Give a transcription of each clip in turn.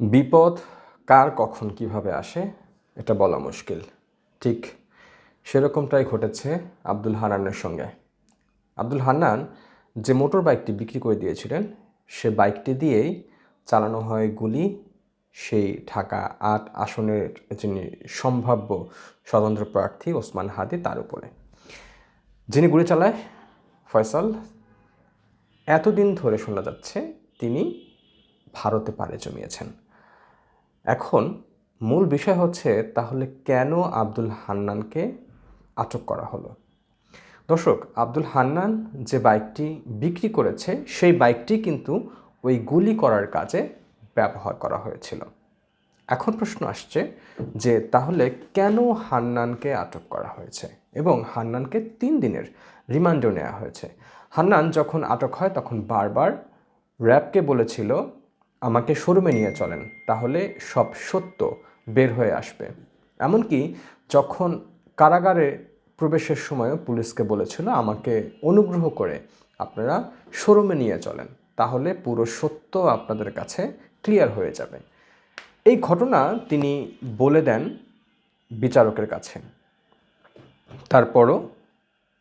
বিপদ কার কখন কীভাবে আসে, এটা বলা মুশকিল। ঠিক সেরকমটাই ঘটেছে আব্দুল হানানের সঙ্গে। আব্দুল হান্নান যে মোটর বাইকটি বিক্রি করে দিয়েছিলেন, সে বাইকটি দিয়েই চালানো হয় গুলি। সেই ঢাকা আট আসনের যিনি সম্ভাব্য স্বতন্ত্র প্রার্থী ওসমান হাদি, তার উপরে। যিনি গুলি চালায়, ফয়সাল, এতদিন ধরে শোনা যাচ্ছে তিনি ভারতে পাড়ে জমিয়েছেন। এখন মূল বিষয় হচ্ছে তাহলে কেন আব্দুল হান্নানকে আটক করা হলো? দর্শক, আব্দুল হান্নান যে বাইকটি বিক্রি করেছে, সেই বাইকটি কিন্তু ওই গুলি করার কাজে ব্যবহার করা হয়েছিল। এখন প্রশ্ন আসছে যে তাহলে কেন হান্নানকে আটক করা হয়েছে এবং হান্নানকে তিন দিনের রিমান্ডও নেওয়া হয়েছে? হান্নান যখন আটক হয়, তখন বারবার র্যাবকে বলেছিল আমাকে শোরুমে নিয়ে চলেন, তাহলে সব সত্য বের হয়ে আসবে। এমনকি যখন কারাগারে প্রবেশের সময়ও পুলিশকে বলেছিল আমাকে অনুগ্রহ করে আপনারা শোরুমে নিয়ে চলেন, তাহলে পুরো সত্য আপনাদের কাছে ক্লিয়ার হয়ে যাবে। এই ঘটনা তিনি বলে দেন বিচারকের কাছে। তারপরও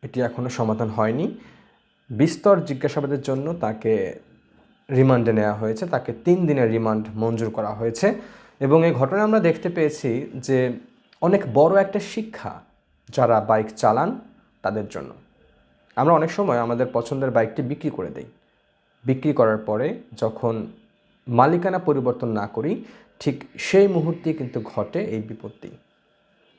এটি এখনও সমাধান হয়নি। বিস্তর জিজ্ঞাসাবাদের জন্য তাকে রিমান্ডে নেওয়া হয়েছে, তাকে তিন দিনের রিমান্ড মঞ্জুর করা হয়েছে। এবং এই ঘটনায় আমরা দেখতে পেয়েছি যে অনেক বড় একটা শিক্ষা যারা বাইক চালান তাদের জন্য। আমরা অনেক সময় আমাদের পছন্দের বাইকটি বিক্রি করে দেই। বিক্রি করার পরে যখন মালিকানা পরিবর্তন না করি, ঠিক সেই মুহূর্তে কিন্তু ঘটে এই বিপত্তি।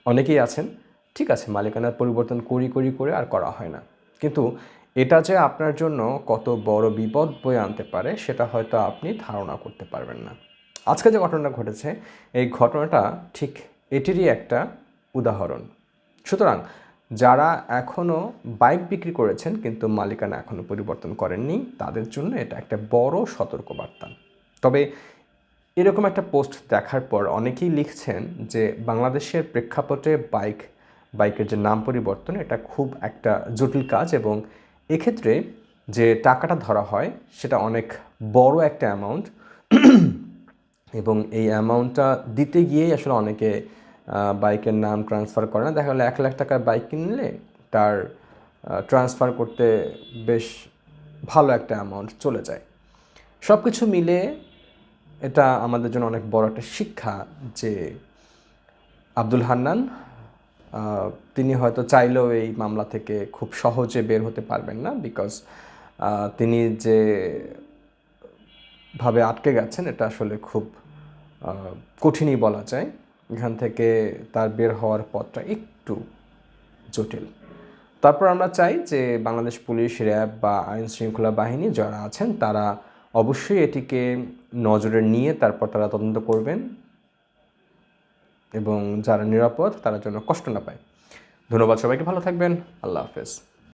অনেকেই আছেন, ঠিক আছে, মালিকানার পরিবর্তন করি করি করে আর করা হয় না। কিন্তু এটা যে আপনার জন্য কত বড় বিপদ বয়ে আনতে পারে, সেটা হয়তো আপনি ধারণা করতে পারবেন না। আজকে যে ঘটনাটা ঘটেছে, এই ঘটনাটা ঠিক এটিরই একটা উদাহরণ। সুতরাং, যারা এখনও বাইক বিক্রি করেছেন, কিন্তু মালিকানা এখনও পরিবর্তন করেননি, তাদের জন্য এটা একটা বড় সতর্কবার্তা। তবে এরকম একটা পোস্ট দেখার পর অনেকেই লিখছেন যে, বাংলাদেশের প্রেক্ষাপটে বাইক, বাইকের যে নাম পরিবর্তন, এটা খুব একটা জটিল কাজ এবং এক্ষেত্রে যে টাকাটা ধরা হয়, সেটা অনেক বড় একটা অ্যামাউন্ট এবং এই অ্যামাউন্টটা দিতে গিয়েই আসলে অনেকে বাইকের নাম ট্রান্সফার করে না। দেখা গেলো এক লাখ টাকার বাইক কিনলে তার ট্রান্সফার করতে বেশ ভালো একটা অ্যামাউন্ট চলে যায়। সব কিছু মিলে এটা আমাদের জন্য অনেক বড় একটা শিক্ষা যে আব্দুল হান্নান তিনি হয়তো চাইলেও এই মামলা থেকে খুব সহজে বের হতে পারবেন না বিকজ তিনি যে ভাবে আটকে গেছেন, এটা আসলে খুব কঠিনই বলা যায়। এখান থেকে তার বের হওয়ার পথটা একটু জটিল। তারপর আমরা চাই যে বাংলাদেশ পুলিশ, র্যাব বা আইন শৃঙ্খলা বাহিনী যারা আছেন, তারা অবশ্যই এটিকে নজরে নিয়ে তারপর তারা তদন্ত করবেন। এবং যারা নিরাপদ তারা যেন কষ্ট না পায়। ধন্যবাদ সবাইকে ভালো থাকবেন। আল্লাহ হাফেজ।